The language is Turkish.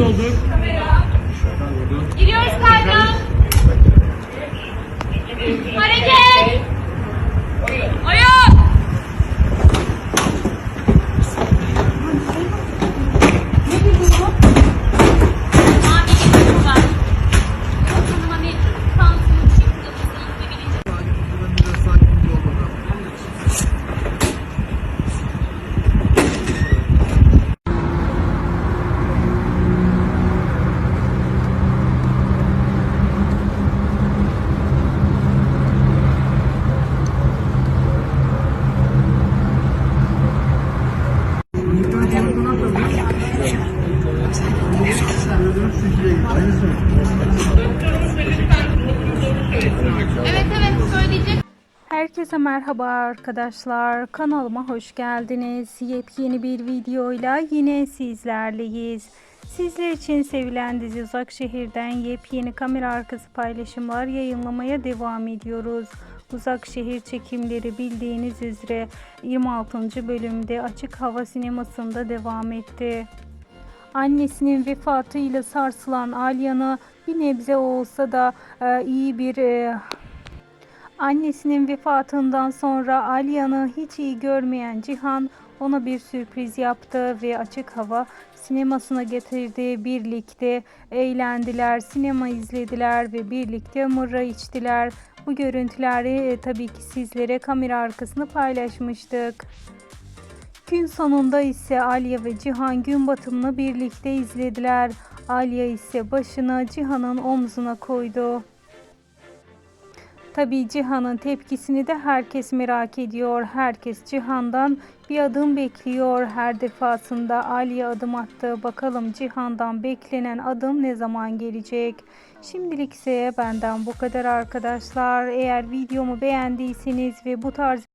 olduk. Giriyoruz kayda. Evet evet söyleyecek. Herkese merhaba arkadaşlar. Kanalıma hoş geldiniz. Yepyeni bir videoyla yine sizlerleyiz. Sizler için sevilen dizi Uzak Şehir'den yepyeni kamera arkası paylaşımlar yayınlamaya devam ediyoruz. Uzak Şehir çekimleri bildiğiniz üzere 26. bölümde açık hava sinemasında devam etti. Annesinin vefatıyla sarsılan Alya'nı bir nebze olsa da e, iyi bir e, Annesinin vefatından sonra Alya'nı hiç iyi görmeyen Cihan ona bir sürpriz yaptı ve açık hava sinemasına getirdi. Birlikte eğlendiler, sinema izlediler ve birlikte mırra içtiler. Bu görüntüleri e, tabii ki sizlere kamera arkasını paylaşmıştık. Gün sonunda ise Alya ve Cihan gün batımını birlikte izlediler. Alya ise başını Cihan'ın omzuna koydu. Tabii Cihan'ın tepkisini de herkes merak ediyor. Herkes Cihan'dan bir adım bekliyor. Her defasında Aliye adım attı. Bakalım Cihan'dan beklenen adım ne zaman gelecek? Şimdilik ise benden bu kadar arkadaşlar. Eğer videomu beğendiyseniz ve bu tarz